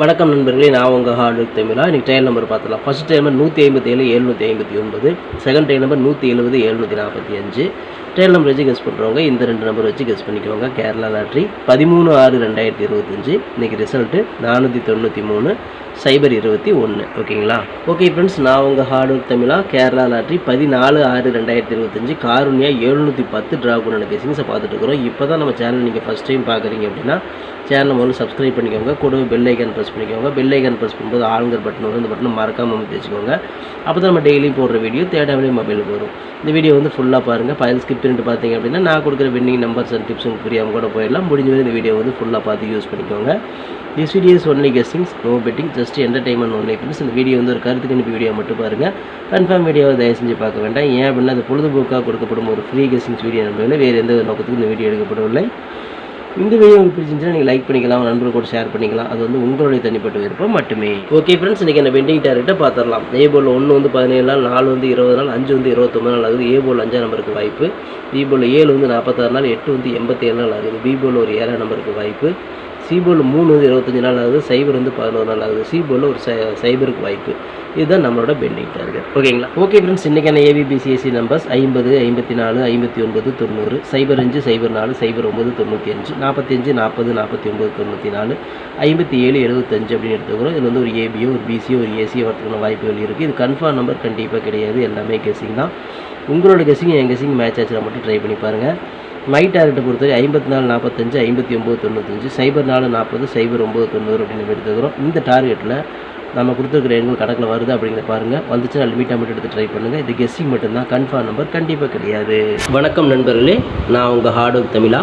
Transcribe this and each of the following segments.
வணக்கம் நண்பர்களே நான் உங்கள் ஹார்டு தமிழா. இன்றைக்கி ட்ரையல் நம்பர் பார்த்துலாம் ஃபஸ்ட் ட்ரையல் நம்பர் நூற்றி ஐம்பத்தி ஏழு எழுநூற்றி ஐம்பத்தி ஒன்பது. செகண்ட் ட்ரையல் நம்பர் நூற்றி எழுபது எழுநூற்றி நாற்பத்தி அஞ்சு. டேல் நம்பர் வச்சு கெஸ் பண்ணுறவங்க இந்த ரெண்டு நம்பர் வச்சு கெஸ் பண்ணிக்கோங்க. கேரளா லாட்ரி பதிமூணு ஆறு ரெண்டாயிரத்தி இருபத்தஞ்சி. இன்றைக்கி ரிசல்ட்டு நானூற்றி தொண்ணூற்றி மூணு சைபர் இருபத்தி ஒன்று ஓகேங்களா ஓகே ஃப்ரெண்ட்ஸ் நான் உங்கள் ஹார்டு தமிழா. கேரளா லாட்ரி பதினாலு ஆறு ரெண்டாயிரத்தி இருபத்தஞ்சு. காருண்யா எழுநூற்றி பத்து ட்ரா பண்ண கேசிங்ஸை பார்த்துட்டு இருக்கிறோம். இப்போ தான் நம்ம சேனல் நீங்கள் ஃபஸ்ட் டைம் பார்க்குறீங்க அப்படின்னா சேனலை முதல்ல சப்ஸ்கிரைப் பண்ணிக்கோங்க. கூடவே பெல் ஐக்கான் ப்ரெஸ் பண்ணிக்கோங்க. பெல் ஐக்கான் ப்ரெஸ் பண்ணும்போது ஆளுங்கர் பட்டன் வரும் இந்த பட்டனை மறக்காமல் அமைத்து வச்சுக்கோங்க. அப்போ தான் நம்ம டெய்லியும் போடுற வீடியோ தேடாமலே மொபைலுக்கு வரும். இந்த வீடியோ வந்து ஃபுல்லாக பாருங்கள் ஃபைல் ஸ்கிப் பண்ணிட்டு பார்த்தீங்க அப்படின்னா நான் கொடுக்குற வின்னிங் நம்பர்ஸ் அண்ட் டிப்ஸ் உங்களுக்கு புரியாமல் கூட போயிடலாம். முடிஞ்ச இந்த வீடியோ வந்து ஃபுல்லாக பார்த்து யூஸ் பண்ணிக்கோங்க. This videos only guessings no betting just entertainment only friends இந்த வீடியோ வந்து ஒரு கருத்துக்கு கணிப்பு வீடியோ மட்டும் பாருங்கள் கன்ஃபார்ம் வீடியோவை தயவு செஞ்சு பார்க்க வேண்டாம். ஏன் அப்படின்னா அது பொழுதுபோக்காக கொடுக்கப்படும் ஒரு ஃப்ரீ கெஸ்டிங்ஸ் வீடியோ நம்பவில்லை வேறு எந்த ஒரு இந்த வீடியோ எடுக்கப்படவில்லை. இந்த வீடியோ உங்களுக்கு பிடிச்சிருந்துச்சுன்னா நீங்கள் லைக் பண்ணிக்கலாம் நண்பர்கள் கூட ஷேர் பண்ணிக்கலாம். அது வந்து உங்களுடைய தனிப்பட்ட விருப்பம் மட்டுமே. ஓகே ஃப்ரெண்ட்ஸ் இன்றைக்கி என்ன பெண்டிங் டேரக்ட்டை பார்த்துடலாம். ஏ போல் ஒன்று வந்து பதினேழு நாள் நாலு வந்து இருபது நாள் அஞ்சு வந்து இருபத்தொம்பது நாள் ஆகுது. ஏ போல் அஞ்சாம் நம்பருக்கு வாய்ப்பு. பி போல் ஏழு வந்து நாற்பத்தாறு நாள் எட்டு வந்து எண்பத்தேழு நாள் ஆகுது. பி போல் ஒரு ஏழாம் நம்பருக்கு வாய்ப்பு. சிபோல் மூணு வந்து இருபத்தஞ்சி நாள் ஆகுது சைபர் வந்து பதினோரு நாள் ஆகுது. சி ஒரு சை சைபருக்கு வாய்ப்பு. இதுதான் நம்மளோட பெண்டிங் டார்கெட். ஓகேங்களா? ஓகே ஃப்ரெண்ட்ஸ் இன்றைக்கான ஏபிபிசிஎஸ்சி நம்பர்ஸ் ஐம்பது ஐம்பத்தி நாலு ஐம்பத்தி ஒன்பது தொண்ணூறு. சைபர் அஞ்சு சைபர் நாலு சைபர் ஒம்பது தொண்ணூற்றி அஞ்சு. நாற்பத்தஞ்சு நாற்பது நாற்பத்தி ஒம்பது தொண்ணூற்றி நாலு. ஐம்பத்தி ஏழு எழுபத்தஞ்சு அப்படின்னு எடுத்துக்கிறோம். இதில் வந்து ஒரு ஏபியோ ஒரு பிசியோ ஒரு ஏசியோ வரதுக்கான வாய்ப்புகள் இருக்குது இது கன்ஃபார்ம் நம்பர் கண்டிப்பாக கிடையாது. எல்லாமே கெஸிங் தான். உங்களோட கெஸிங் என் கெஸிங் மேட்ச் ஆச்சுனா மட்டும் ட்ரை பண்ணி பாருங்கள் மை டார்கெட்டை பொறுத்தவரை ஐம்பத்தி நாலு நாற்பத்தஞ்சு ஐம்பத்தி ஒம்பது தொண்ணூத்தஞ்சு சைபர் நாலு நாற்பது சைபர் ஒம்பது தொண்ணூறு அப்படின்னு எடுத்துக்கிறோம். இந்த டார்கெட்டில் நம்ம கொடுத்துருக்குற எண்கள் கணக்கில் வருது அப்படிங்கிற பாருங்கள் வந்துச்சுன்னா லிமிட்டாக மட்டும் எடுத்து ட்ரை பண்ணுங்கள் இது கெஸ்ஸிங் மட்டும்தான். கன்ஃபார்ம் நம்பர் கண்டிப்பாக கிடையாது. வணக்கம் நண்பர்களே. நான் உங்கள் ஹார்ட் ஒர்க் தமிழா.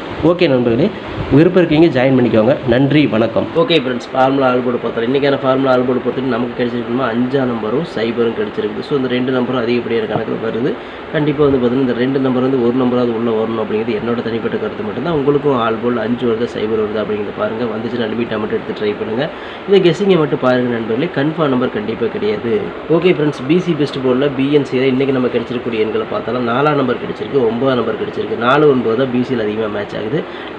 ஓகே நண்பர்களே விருப்பம் இருக்கீங்க ஜாயின் பண்ணிக்கோங்க. நன்றி வணக்கம். ஓகே ஃப்ரெண்ட்ஸ் ஃபார்முலா ஆல்போர்டு பார்த்தோம் இன்றைக்கான ஃபார்முலா ஆல்போர்டு பார்த்துட்டு நமக்கு கிடைச்சிருக்கணுமா அஞ்சா நம்பரும் சைபரும் கிடைச்சிருக்குது. ஸோ இந்த ரெண்டு நம்பரும் அதிகப்படியான கணக்கில் வருது. கண்டிப்பாக வந்து பார்த்தீங்கன்னா இந்த ரெண்டு நம்பர் வந்து ஒரு நம்பராவது உள்ளே வரணும் அப்படிங்கிறது என்னோட தனிப்பட்ட கருத்து மட்டும்தான். உங்களுக்கும் ஆல்போர்டு அஞ்சு வருது சைபர் வருது அப்படிங்கிறது பாருங்கள் வந்துச்சுன்னா லிமிட்டாக மட்டும் எடுத்து ட்ரை பண்ணுங்கள் இதை கெஸ்ஸிங்கை மட்டும் பாருங்கள் நண்பர்களே. கன்ஃபார்ம் நம்பர் கண்டிப்பாக கிடையாது. ஓகே ஃப்ரெண்ட்ஸ் பிசி பெஸ்ட் போர்டில் பிஎன்சியில் இன்றைக்கி நம்ம கிடைச்சிருக்கக்கூடிய எண்களை பார்த்தாலும் நாலாம் நம்பர் கிடைச்சிருக்கு ஒன்பதாம் நம்பர் கிடைச்சிருக்கு. நாலு ஒன்பது தான் பிசியில் அதிகமாக மேட்ச் ஆகுது.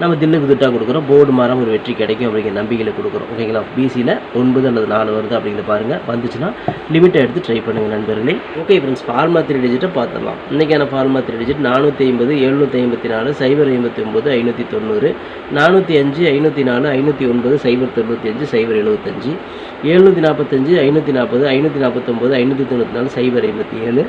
நம்ம தில்லுக்கு திட்டா கொடுக்குறோம். போர்டு மாறாம ஒரு வெற்றி கிடைக்கும் அப்படிங்கிற நம்பிக்கையில் கொடுக்குறோம். ஓகேங்களா பிசியில் ஒன்பது அல்லது நாலு வருது அப்படிங்கிறத பாருங்கள் வந்துச்சுன்னா லிமிட்டை எடுத்து ட்ரை பண்ணுங்கள் நண்பர்களே. ஓகே ஃப்ரெண்ட்ஸ் ஃபார்மா த்ரீ டிஜிட்டை பார்த்துடலாம். இன்றைக்கான ஃபார்மா த்ரீ டிஜிட் நானூற்றி ஐம்பது எழுநூற்றி ஐம்பத்தி நாலு சைபர் ஐம்பத்தி ஒம்பது ஐநூற்றி தொண்ணூறு நானூற்றி அஞ்சு ஐநூற்றி நாலு ஐநூற்றி ஒன்பது சைபர் தொண்ணூற்றி அஞ்சு சைபர் எழுபத்தஞ்சு எழுநூற்றி நாற்பத்தஞ்சு ஐநூற்றி நாற்பது ஐநூற்றி நாற்பத்தொம்பது ஐநூற்றி தொண்ணூற்றி நாலு சைபர் ஐம்பத்தி ஏழு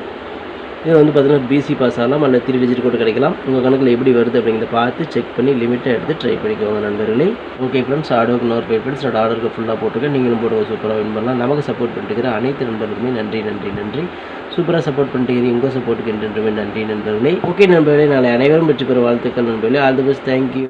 இதில் வந்து பார்த்தீங்கன்னா பிசி பாஸ் ஆகலாம் அல்லது த்ரீ டிஜிட் கூட கிடைக்கலாம். உங்கள் கணக்கில் எப்படி வருது அப்படிங்கிறத பார்த்து செக் பண்ணி லிமிட்டாக எடுத்து ட்ரை பண்ணிக்கோங்க நண்பர்களே. ஓகே ஃப்ரெண்ட்ஸ் ஆர்டருக்கு நோர் பே ஃப்ரெண்ட்ஸ் என்னோட ஆர்டருக்கு ஃபுல்லாக போட்டுக்க நீங்களும் போடுங்க சூப்பராக வின் பண்ணலாம். நமக்கு சப்போர்ட் பண்ணிட்டுக்கிற அனைத்து நண்பர்களுக்குமே நன்றி நன்றி நன்றி. சூப்பராக சப்போர்ட் பண்ணிட்டு உங்கள் சப்போர்ட்டுக்கு என்றென்றுமே நன்றி நண்பர்களே. ஓகே நண்பர்களே நாளை அனைவரும் பெற்று பெற வாழ்த்துக்கள் நண்பர்களே. All the best thank you